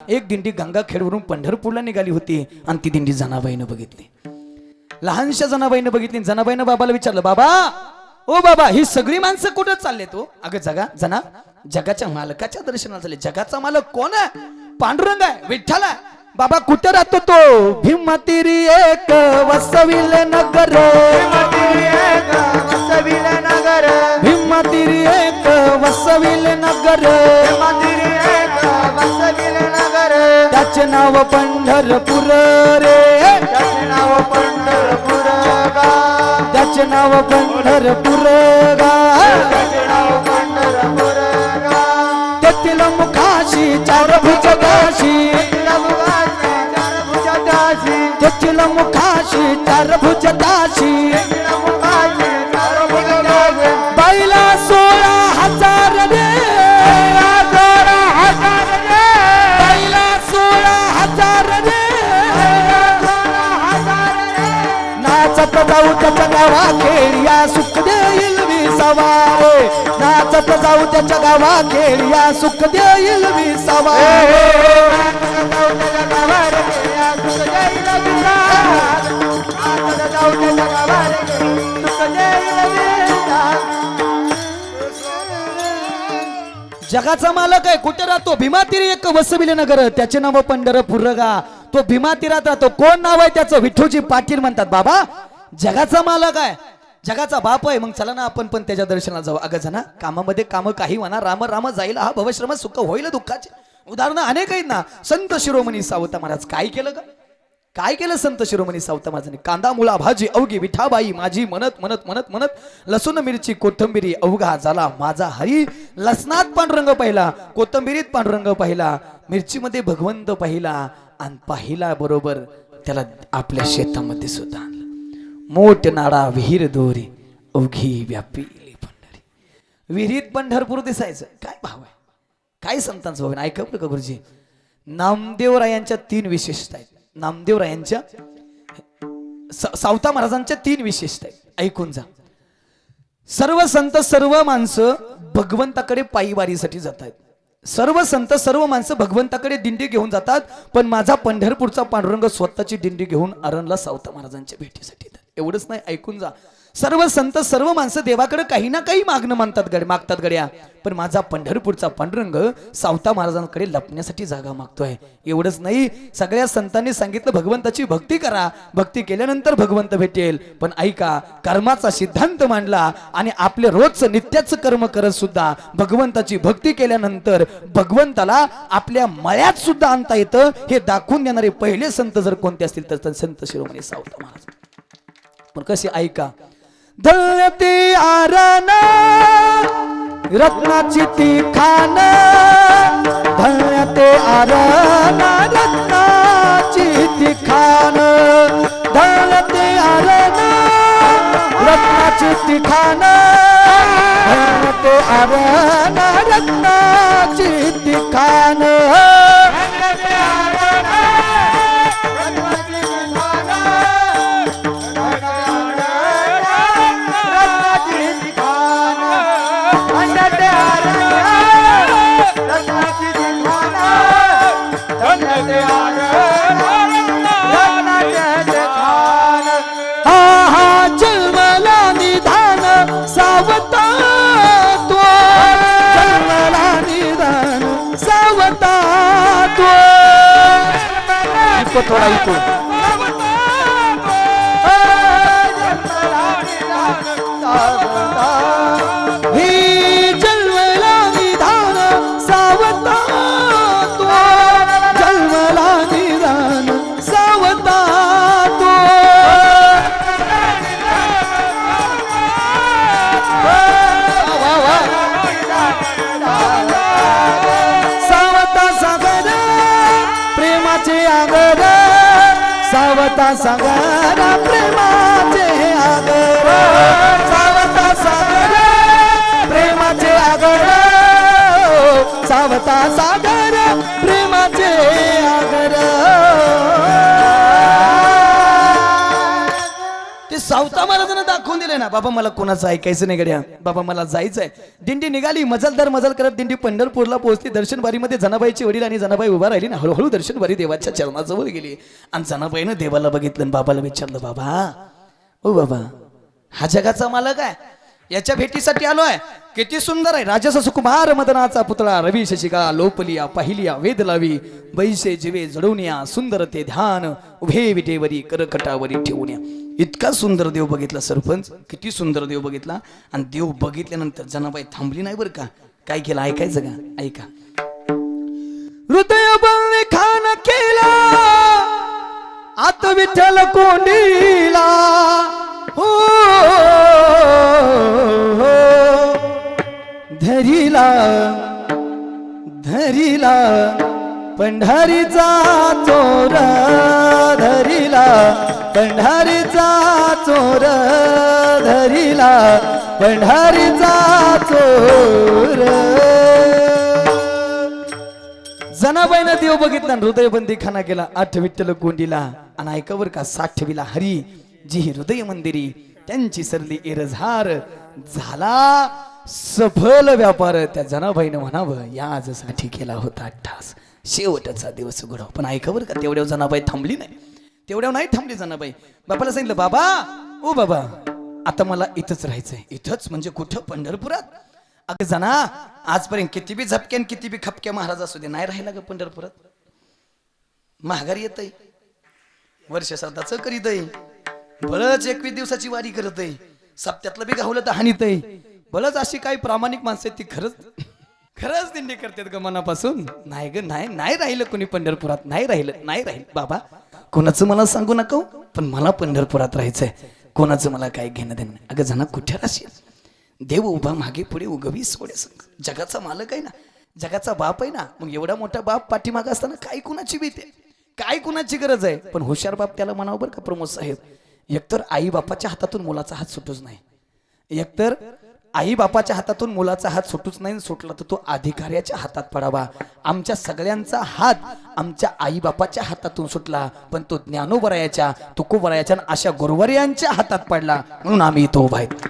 एक दिंडी गंगाखेडवरून पंढरपूरला निघाली होती आणि ती दिंडी जनाबाईनं बघितली. लहानशा जनाबाईनं बघितली. जनाबाईनं बाबाला विचारलं बाबा ओ बाबा ही सगळी माणसं कुठं चालले तो अगं जगा जना जगाच्या मालकाच्या दर्शनाला चालले. जगाचा मालक कोण आहे? पांडुरंग आहे विठ्ठल आहे. बाबा कुठे राहतो तो? भीमतिरी एक वसविल नगर. भीमतिरी एक वसविल नगर. त्याचे नाव पंढरपूर रे. त्याचे नाव पंढरपूर गा. तेथील मुखाशी चार भुजगाशी तेथील मुखाशी चार भुजगाशी नाचत जाऊ त्याच्या गावा खेळ्या सुख देईल मी सवारे नाचत जाऊ त्याच्या गावा खेळ्या सुख देईल मी जगाचा मालक आहे कुठे राहतो? भीमातीरी एक वसविले नगर त्याचे नाव पंढरपूर गा तो भीमातीरात राहतो. कोण नाव आहे त्याचं? विठ्ठोजी पाटील म्हणतात. बाबा जगाचा मालक आहे. जगाचा बाप आहे. मग चला ना आपण पण त्याच्या दर्शनाला जाऊ. अगं जना कामामध्ये कामं काही म्हणा. राम राम जाईल. हा भवश्रम सुख होईल दुःखाचे. उदाहरणं अनेक आहेत ना. संत शिरोमणी सावत महाराज काय केलं का काय केलं संत शिरोमणी सावता माझ्याने कांदा मुळा भाजी अवघी विठाबाई माझी म्हणत म्हणत म्हणत म्हणत लसूण मिरची कोथंबिरी अवघा झाला माझा हरी. लसणात पांडुरंग पाहिला कोथंबिरीत पांडुरंग पाहिला मिरचीमध्ये भगवंत पाहिला आणि पाहिला बरोबर त्याला आपल्या शेतामध्ये सुद्धा. आणलं नाडा विहीर दोरी अवघी व्यापिली पंढरी. विहिरीत पंढरपूर दिसायचं. काय भाव आहे? काय संतांचं भाव आहे ऐका बरं का गुरुजी. नामदेवरायांच्या तीन विशेषता आहेत. नामदेवरायांच्या स- सावता महाराजांच्या तीन विशेषता आहेत. ऐकून जा. सर्व संत सर्व माणसं भगवंताकडे पायीवारीसाठी जात आहेत सर्व संत सर्व माणसं भगवंताकडे दिंडी घेऊन जातात पण माझा पंढरपूरचा पांडुरंग स्वतःची दिंडी घेऊन अरणला सावता महाराजांच्या भेटीसाठी एवढंच नाही ऐकून जा. सर्व संत सर्व माणसं देवाकडे काही ना काही मागणं मानतात गड मागतात गड्या. पण माझा पंढरपूरचा पांडुरंग सावता महाराजांकडे लपण्यासाठी जागा मागतोय. एवढंच नाही सगळ्या संतांनी सांगितलं भगवंताची भक्ती करा. भक्ती केल्यानंतर भगवंत भेटेल. पण ऐका कर्माचा सिद्धांत मांडला आणि आपले रोजचं नित्याचं कर्म करत सुद्धा भगवंताची भक्ती केल्यानंतर भगवंताला आपल्या मळ्यात सुद्धा आणता येतं. हे दाखवून देणारे पहिले संत जर कोणते असतील तर संत शिरोमणी सावता महाराज. पण कसे ऐका. धन्यते आरण रत्नाची ती खान धन्यते आरण रत्नाची ती खान धन्यते आरण रत्नाची ती खान धन्यते आरण रत्नाची ती खान Cotoraico. सावता सागर प्रेमाचे आगर सावता सागर प्रेमाचे आगर सावता सागर ते सावता महाराजांना दाखवून दिले ना बाबा मला कोणाचं ऐकायचं नाही गड्या. बाबा मला जायचंय. दिंडी निघाली मजलदार मजल करत दिंडी पंढरपूरला पोहोचली. दर्शनबारीमध्ये जनाबाईची वडील आणि जनाबाई उभा राहिली ना हळूहळू दर्शनबारी देवाच्या चरणाजवळ गेली. आणि जनाबाईनं देवाला बघितलं आणि बाबाला विचारलं बाबा ओ बाबा हा जगाचा मालक आहे. याच्या भेटीसाठी आलो आहे किती सुंदर आहे. राजस सुकुमार मदनाचा पुतळा. रवी शशिका लोपलिया पाहिलिया वेद लावी बैसे जिवे जडवण्या सुंदर ते ध्यान उभे विटेवरी करकटावरी ठेवून इतका सुंदर देव बघितला सरपंच. किती सुंदर देव बघितला. आणि देव बघितल्यानंतर जनाबाई थांबली नाही बरं का? काय केलं? ऐकायचं का? ऐका. हृदय बंद खान केला. आत विठ्ठल कोणीला हो. धरिला धरीला पंढरीचा चोर धरिला पंढरीचा चोर धरीला पंढरीचा चोर. जनाबाईनं देव बघितला हृदयबंदी खाना केला आठ विठ्ठल कोंडीला आणि ऐकावर का साठवीला हरी जी हृदय मंदिरी त्यांची सरली इरझार झाला. सफल व्यापार त्या जनाबाईनं म्हणावं या आजसाठी केला होता अठ्ठास शेवटचा दिवस घडव पण ऐकावर का तेवढ्या जनाबाई थांबली नाही. तेवढ्या नाही थांबली जनाबाई. बापाला सांगितलं बाबा ओ बाबा आता मला इथंच राहायचंय. इथंच? म्हणजे कुठं? पंढरपुरात? अगं जना आजपर्यंत किती बी झपक्यान किती बी खपक्या महाराज असू दे नाही राहिला ग पंढरपुरात. महागारी येत वर्ष श्रद्धाचं करीत बळच एकवीस दिवसाची वारी करत आहे. सप्त्यातलं बी गावलं तर हानीत भलच अशी काही प्रामाणिक माणसं आहेत ती खरंच खरंच दिंडी करतात ग मनापासून. नाही ग नाही नाही राहिलं कोणी पंढरपुरात नाही राहिलं नाही राहिलं. बाबा कोणाचं मला सांगू नका हो, पण मला पंढरपुरात राहायचंय कोणाचं मला काय घेणं देणं अगं जना कुठे राहशील? देव उभा मागे पुढे उगवी सोडे संग. जगाचा मालक आहे ना जगाचा बाप आहे ना मग एवढा मोठा बाप पाठीमाग असताना काय कुणाची भीती काय कुणाची गरज आहे? पण हुशार बाप त्याला म्हणावं बरं का प्रमोद साहेब एकतर आई बापाच्या हातातून मुलाचा हात सुटूच नाही. एकतर आई बापाच्या हातातून मुलाचा हात सुटूच नाही सुटला तर तो अधिकाऱ्याच्या हातात पडावा. आमच्या सगळ्यांचा हात आमच्या आई बापाच्या हातातून सुटला पण तो ज्ञानोबरायाच्या तुकोबरायाच्या आणि अशा गुरुवर्यांच्या हातात पडला. म्हणून आम्ही इथं उभा आहेत.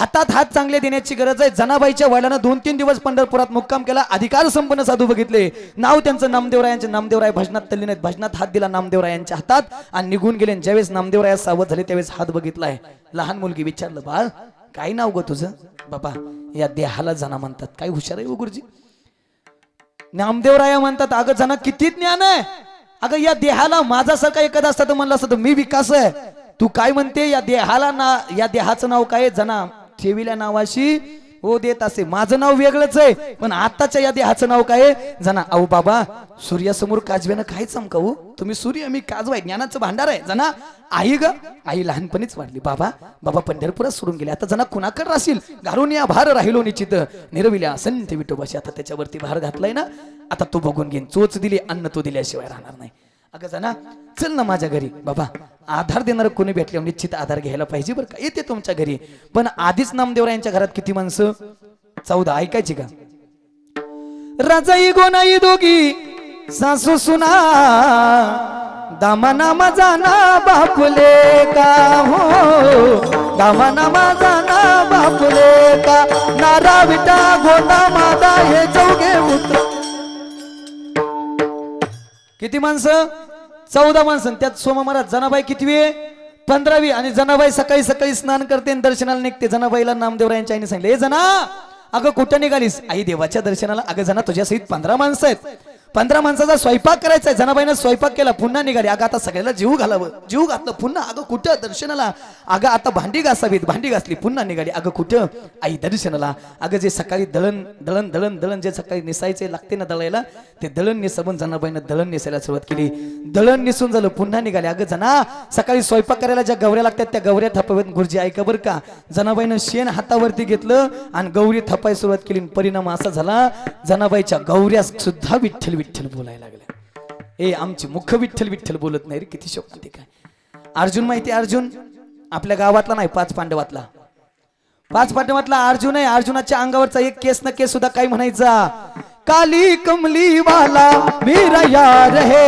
हातात हात चांगले देण्याची गरज आहे. जनाबाईच्या वडिलांना दोन तीन दिवस पंढरपुरात मुक्काम केला. अधिकार संपन्न साधू बघितले. नाव त्यांचं नामदेवरायांचे. नामदेवराय भजनात तल्ली नाहीत भजनात हात दिला नामदेवरायांच्या हातात आणि निघून गेले. आणि ज्यावेळेस नामदेवराया सावध झाले त्यावेळेस हात बघितलाय. लहान मुलगी विचारलं बाळ काय नाव ग तुझं? बाबा या देहाला जना म्हणतात. काय हुशार आहे हो गुरुजी. नामदेवराया म्हणतात अगं जना किती ज्ञान आहे. अगं या देहाला माझ्यासारखा एखादा असता तर म्हणलं असतं मी विकास आहे. तू काय म्हणते? या देहाला ना या देहाचं नाव काय आहे? जना ठेविल्या नावाशी? हो देत असे. माझं नाव वेगळंच आहे. पण आताच्या यादी हाचं नाव काय जना अहो बाबा सूर्यासमोर काजव्यानं काय चमकावू हो? तुम्ही सूर्य मी काजवाय ज्ञानाचं भांडार आहे. जना आई ग. आई लहानपणीच वाढली. बाबा बाबा पंढरपुरात सोडून गेले. आता जना कुणाकडे राहशील? घालून या भार राहिलो निश्चित. निरविल्या संत विठोबाशी आता त्याच्यावरती भार घातलाय ना? आता तू बघून घेईन. चोच दिली अन्न तो दिल्याशिवाय राहणार नाही. अगं जना चल ना माझ्या घरी. बाबा आधार देणार कोणी भेटले निश्चित आधार घ्यायला पाहिजे बरं का? येते तुमच्या घरी. पण आधीच नामदेवरा यांच्या घरात किती माणसं? चौदा ऐकायची का? राजाई गोनाई दोघी सासू सुना दामाना माझा ना बापले का? हो दामाना माझा ना बापले का? नारा विटा गोना मादा हे चौघे पुत्र. किती माणसं? चौदा माणसं त्यात सोमा महाराज जनाबाई कितवी? आहे पंधरावी. आणि जनाबाई सकाळी सकाळी स्नान करते आणि दर्शनाला निघते. जनाबाईला नामदेवरायांच्या आईने सांगितलं हे जना अगं कुठं निघालीस? आई देवाच्या दर्शनाला. अगं जना तुझ्या सहित पंधरा माणसं आहेत. पंधरा माणसाचा स्वयंपाक करायचा आहे. जनाबाईनं स्वयंपाक केला पुन्हा निघाली. अगं आता सगळ्याला जीव घालावं. जीव घातलं पुन्हा. अगं कुठं? दर्शनाला. अगं आता भांडी घासावीत. भांडी घासली पुन्हा निघाली. अगं कुठं? आई दर्शनाला. अगं जे सकाळी दळण दळण दळण दळण जे सकाळी निसायचे लागते ना दळायला? ते दळण निसाबून जनाबाईनं दळण निसायला सुरुवात केली. दळण निसून झालं पुन्हा निघाले. अगं जना सकाळी स्वयंपाक करायला ज्या गवऱ्या लागतात त्या गवऱ्या थपाव्यात. गुरुजी ऐका बरं का. जनाबाईनं शेण हातावरती घेतलं आणि गौरी थपाय सुरुवात केली. आणि परिणाम असा झाला जनाबाईच्या गौऱ्या सुद्धा विठ्ठल विठ्ठल बोलायला लागल्या. ए आमची मुख विठ्ठल विठ्ठल बोलत नाही रे किती शोक ते काय? अर्जुन माहिती अर्जुन? आपल्या गावातला नाही पाच पांडवातला. पाच पांडवातला अर्जुन आहे अर्जुनाच्या अंगावरचा एक केस न केस सुद्धा काय म्हणायचा. काली कमली वाला मेरा यार है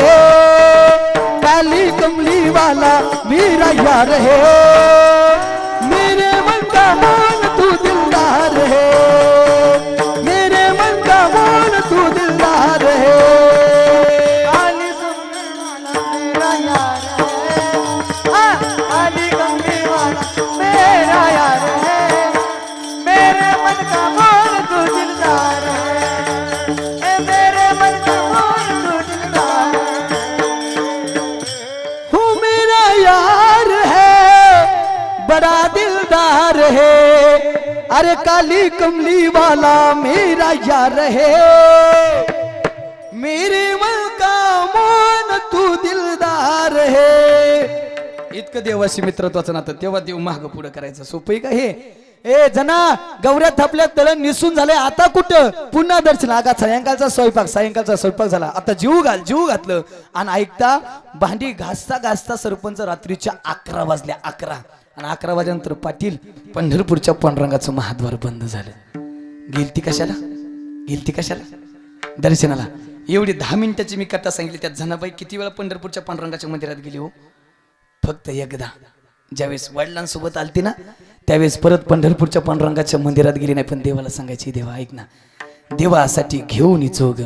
काली कमली वाला मेरा यार है मेरे मन का मान तू दिलदार है. दिलदार है अरे काली कमली वाला मेरा यार है। मेरे मन का मन तू दिलदार है। इतकं देवाशी मित्रत्वाचं नातं तेव्हा देव माग पुढं करायचं. सोपं का हे? ए जना गौऱ्या थापल्या तळण निसून झालंय. आता कुठं? पुन्हा दर्शन. आगा सायंकाळचा स्वयंपाक सायंकाळचा स्वयंपाक झाला. आता जीव घाल जीव घातलं. आणि ऐकता भांडी घासता घासता सरपंच रात्रीच्या अकरा वाजल्या अकरा. आणि अकरा वाजेनंतर पाटील पंढरपूरच्या पांडुरंगाचं महाद्वार बंद झालं. गेलती कशाला? गेलती कशाला? दर्शनाला. एवढी दहा मिनिटाची मी कथा सांगितली त्यात जनाबाई किती वेळा पंढरपूरच्या पांडुरंगाच्या मंदिरात गेली हो? फक्त एकदा. ज्यावेळेस वडिलांसोबत आलती ना त्यावेळेस परत पंढरपूरच्या पांडुरंगाच्या मंदिरात गेली नाही पण देवाला सांगायची देवा ऐक ना. देवासाठी घेऊन चोग.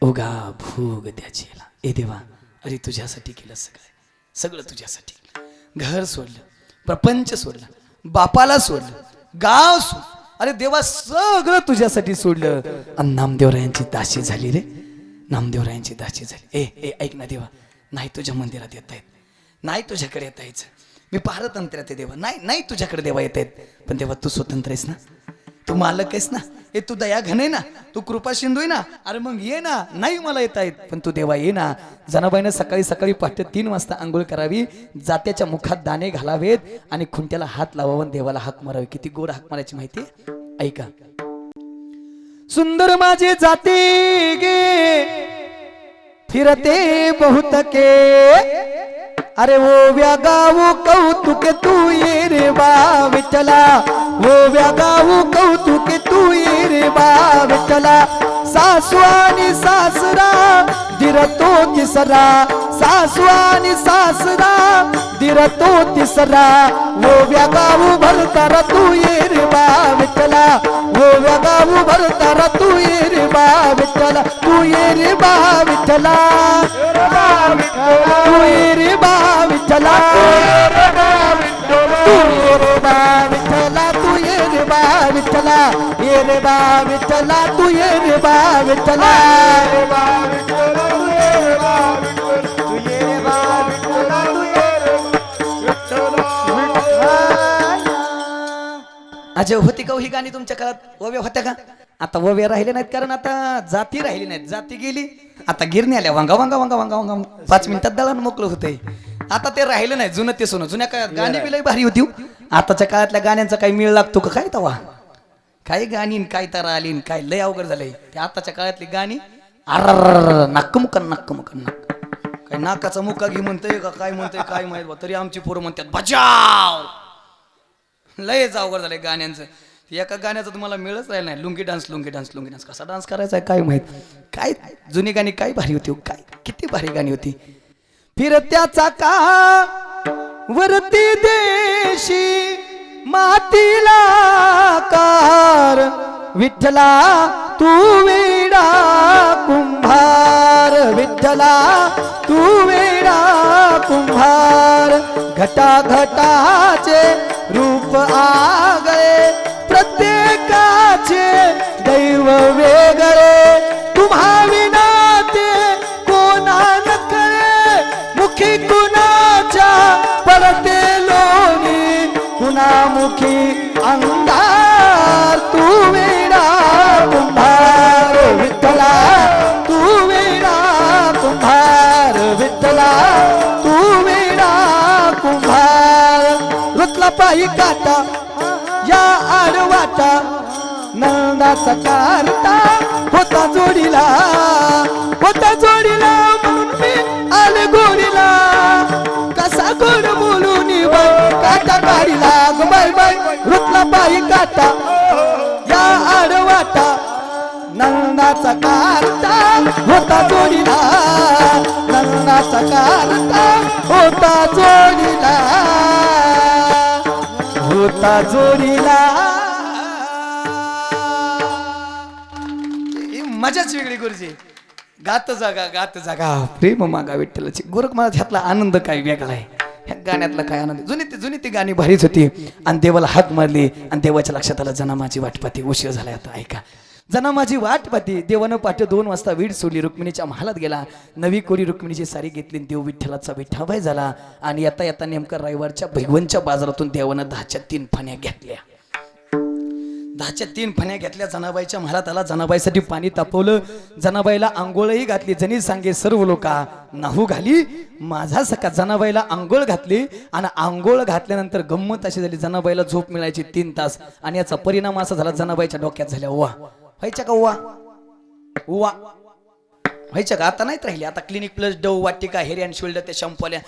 उगा भोग त्याची ए देवा अरे तुझ्यासाठी केलं सगळं. सगळं तुझ्यासाठी घर सोडलं. प्रपंच सोडला बापाला सोडलं गाव सोड अरे देवा सगळं तुझ्यासाठी सोडलं. आणि नामदेवरायांची दासी झाली रे. नामदेवरायांची दासी झाली. ए ए ऐक ना देवा नाही तुझ्या मंदिरात येत आहेत. नाही तुझ्याकडे येता यायचं मी पारतंत्र्यात आहे देवा. नाही नाही तुझ्याकडे देवा येत आहेत. पण देवा तू स्वतंत्र आहेस ना? तू मालक आहेस ना? ए तू दया घन आहे ना? तू कृपा सिंधू आहे ना? अरे मग ये ना. नाही मला येत आहेत पण तू देवा ये ना. जनाबाईनं सकाळी सकाळी पहाटे तीन वाजता आंघोळ करावी. जात्याच्या मुखात दाणे घालावेत आणि खुंट्याला हात लावावा आणि देवाला हाक मारावी. किती गोड हाक मारायची माहिती ऐका. सुंदर माझे जाते गे फिरते बहुत के अरे वो व्यागाऊ कौतुक तू ये रे बा विठ्ठला. गोव्या गाऊ कौतुक तू ये रे बा विठ्ठला सासू आणि सासरा दिरतो तिसरा। सासू आणि सासरा दिरतो तिसरा। गोव्या गाऊ भरतारा तू ये रे बा विठ्ठला वो व्यागाऊ भरतारा तू ये रे बा विठ्ठला तू ये रे बा विठ्ठला विठ्ठला तू ये रे बा विठ्ठला. अजय होती का हो ही गाणी तुमच्या काळात? ओव्या होत्या का? आता ओव्या राहिले नाहीत कारण आता जाती राहिली नाहीत. जाती गेली. आता गिरणी आल्या. वांगा वांगा वांगा वांगा वांगा. पाच मिनिटात दळण मोकळं होतंय. आता ते राहिलं नाही. जुनं ते सोनं. जुन्या काळात गाणी बी भारी होती हो. आताच्या काळातल्या गाण्यांचा काही मेळ लागतो का? काय तवा? काय गाणी न काय तारा आली न काय लय अवघड झालंय. ते आताच्या काळातली गाणी अर नक्क मुकन नक्क काय नाकाचा मुका घे म्हणतोय का काय म्हणतोय काय माहीत बा तरी आमची पोरं म्हणतात बचाव! लयच अवघड झालंय गाण्यांचं. एका गाण्याचं तुम्हाला मिळच राहिलं नाही. Lungi dance lungi dance lungi dance. कसा डान्स करायचा आहे काय माहीत. काय जुनी गाणी काय भारी होती हो, काय? किती भारी गाणी होती. फिरत्याचा का? वरती देशी मातीला कार विठ्ठला तू वेडा कुंभार विठ्ठला तू वेडा कुंभार घटा घटाचे रूप आगळे प्रत्येकाचे दैव वेगळे. रुतला काटा या आडवाटा नंदाचा कारता होता जोडीला होता जोडीला म्हणून मी आले गोडीला कसा गोड बोलून बाई काटा काढीला बाय बाय रुतला बाई काटा. या आडवाटा नंदाचा कारता होता जोडीला नंदाचा कारता होता जोडीला. ही मजाच वेगळी गुरुजी. गात जागा गात जागा. प्रेम मागा विठ्ठलाची. गोरख महाराज ह्यातला आनंद काय वेगळा आहे? ह्या गाण्यातला काय आनंद जुनी ती जुनी ती गाणी भारीच होती. आणि देवाला हात मारली. आणि देवाच्या लक्षात आलं जना माझी वाट उशीर झाला आता ऐका. जना माझी वाट पाहते. देवानं पाठ दोन वाजता वीड सोडली. रुक्मिणीच्या महालात गेला. नवी कोरी रुक्मिणीची सारी घेतली आणि देव विठ्ठलाचा विठाबाई झाला. आणि येता येता नेमका रविवारच्या भैवनच्या बाजारातून देवानं दहाच्या तीन फण्या घेतल्या. दहाच्या तीन फण्या घेतल्या. जनाबाईच्या महालात आला. जनाबाईसाठी पाणी तापवलं. जनाबाईला आंघोळही घातली. जनी सांगे सर्व लोका नाहू घाली. माझा सका जनाबाईला आंघोळ घातली. आणि आंघोळ घातल्यानंतर गंमत अशी झाली. जनाबाईला झोप मिळायची तीन तास. आणि याचा परिणाम असा झाला. जनाबाईच्या डोक्यात झाल्या वा व्हायच्या का उवा? उवा. व्हायच्या का? आता नाहीत राहिली आता क्लिनिक प्लस डव वाटिका हेरी अँड शोल्डर ते शंपल्या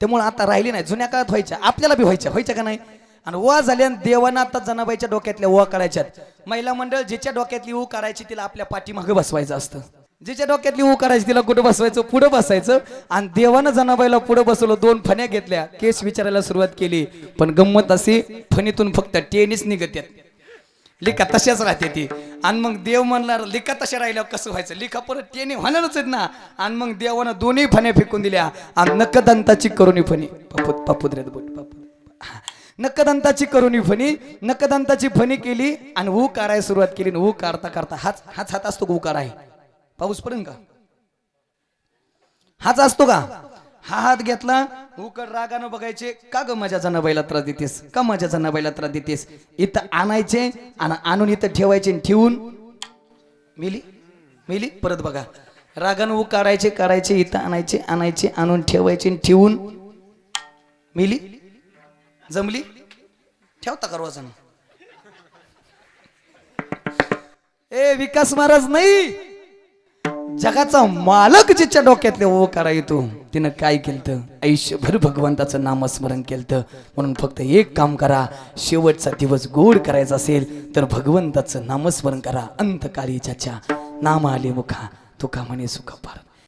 त्यामुळे आता राहिली नाही जुन्या काळात व्हायच्या. आपल्याला बी व्हायच्या. व्हायच्या का नाही? आणि वा झाल्या आणि देवानं आता जनाबाईच्या डोक्यातल्या वा काढायच्यात. महिला मंडळ जिच्या डोक्यातली ऊ काढायची तिला आपल्या पाठीमागे बसवायचं असतं. जिच्या डोक्यातली ऊ काढायची तिला कुठं बसवायचं? पुढं बसायचं. आणि देवानं जनाबाईला पुढं बसवलं दोन फण्या घेतल्या. केस विचारायला सुरुवात केली. पण गंमत अशी फणीतून फक्त टेनिस निघत आहेत लिखा तशाच राहते ती. आणि मग देव म्हणला लिखा तशा राहिल्यावर कसं व्हायचं? लिखा परत त्याने होणारच आहेत ना. आणि मग देवानं दोन्ही फण्या फेकून दिल्या. आणि नकदंताची करुणी फणी. पापूत पापूत रे बोट पापूत हा. नकदंताची करुणी फणी नकदंताची फणी केली आणि ऊ कारायला सुरुवात केली. आणि ऊ काढता करता हाच हाच हात असतो का? उकार आहे. पाऊस पडेल का? हाच असतो का? हा हात घेतला उकड रागानं बघायचे का ग माझ्या जनाबाईला त्रास देतेस? का माझ्या जनाबाईला त्रास देतेस? इथं आणायचे आणि आणून इथं ठेवायचे आणि ठेवून मिली मिली परत बघा. रागानं ऊ काढायचे काढायचे इथं आणायचे आणायचे आणून ठेवायचे आणि ठेवून मिली. जमली? ठेवता का रोजानं? ए विकास महाराज नाही! जगाचा मालक जिच्या डोक्यातले ओ करा येतो तिनं काय केलं आयुष्यभर भगवंताचं नामस्मरण केलं म्हणून फक्त एक काम करा शेवटचा दिवस गोड करायचा असेल तर भगवंताचं नामस्मरण करा. अंतकाळी ज्याच्या नाम आले मुखा तुका म्हणे सुख पार